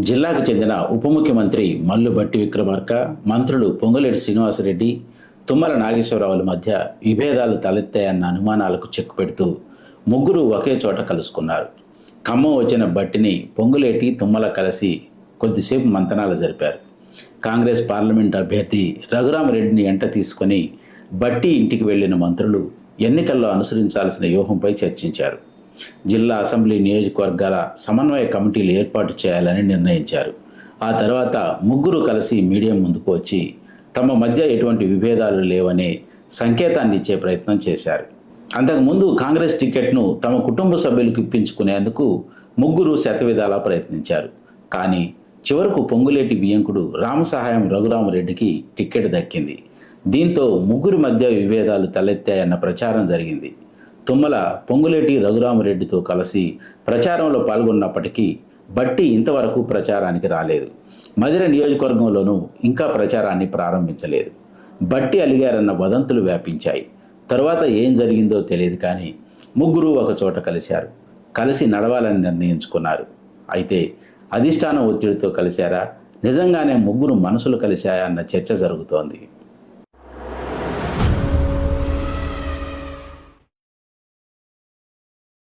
జిల్లాకు చెందిన ఉప ముఖ్యమంత్రి మల్లు బట్టి విక్రమార్క మంత్రులు పొంగులేటి శ్రీనివాసరెడ్డి తుమ్మల నాగేశ్వరరావుల మధ్య విభేదాలు తలెత్తాయన్న అనుమానాలకు చెక్ పెడుతూ ముగ్గురు ఒకే చోట కలుసుకున్నారు. ఖమ్మం వచ్చిన బట్టిని పొంగులేటి తుమ్మల కలిసి కొద్దిసేపు మంతనాలు జరిపారు. కాంగ్రెస్ పార్లమెంట్ అభ్యర్థి రఘురామరెడ్డిని ఎంట తీసుకొని బట్టి ఇంటికి వెళ్ళిన మంత్రులు ఎన్నికల్లో అనుసరించాల్సిన వ్యూహంపై చర్చించారు. జిల్లా అసెంబ్లీ నియోజకవర్గాల సమన్వయ కమిటీలు ఏర్పాటు చేయాలని నిర్ణయించారు. ఆ తర్వాత ముగ్గురు కలిసి మీడియం ముందుకు వచ్చి తమ మధ్య ఎటువంటి విభేదాలు లేవనే సంకేతాన్ని ఇచ్చే ప్రయత్నం చేశారు. అంతకుముందు కాంగ్రెస్ టికెట్ను తమ కుటుంబ సభ్యులకు ఇప్పించుకునేందుకు ముగ్గురు శతవిధాలా ప్రయత్నించారు. కానీ చివరకు పొంగులేటి బియ్యంకుడు రామసహాయం రఘురామరెడ్డికి టికెట్ దక్కింది. దీంతో ముగ్గురి మధ్య విభేదాలు తలెత్తాయన్న ప్రచారం జరిగింది. తుమ్మల పొంగులేటి రఘురామరెడ్డితో కలిసి ప్రచారంలో పాల్గొన్నప్పటికీ బట్టి ఇంతవరకు ప్రచారానికి రాలేదు. మధిర నియోజకవర్గంలోనూ ఇంకా ప్రచారాన్ని ప్రారంభించలేదు. బట్టి అలిగారన్న వదంతులు వ్యాపించాయి. తరువాత ఏం జరిగిందో తెలియదు కానీ ముగ్గురు ఒక చోట కలిశారు. కలిసి నడవాలని నిర్ణయించుకున్నారు. అయితే అధిష్టానం ఒత్తిడితో కలిశారా? నిజంగానే ముగ్గురు మనసులు కలిశాయా అన్న చర్చ జరుగుతోంది.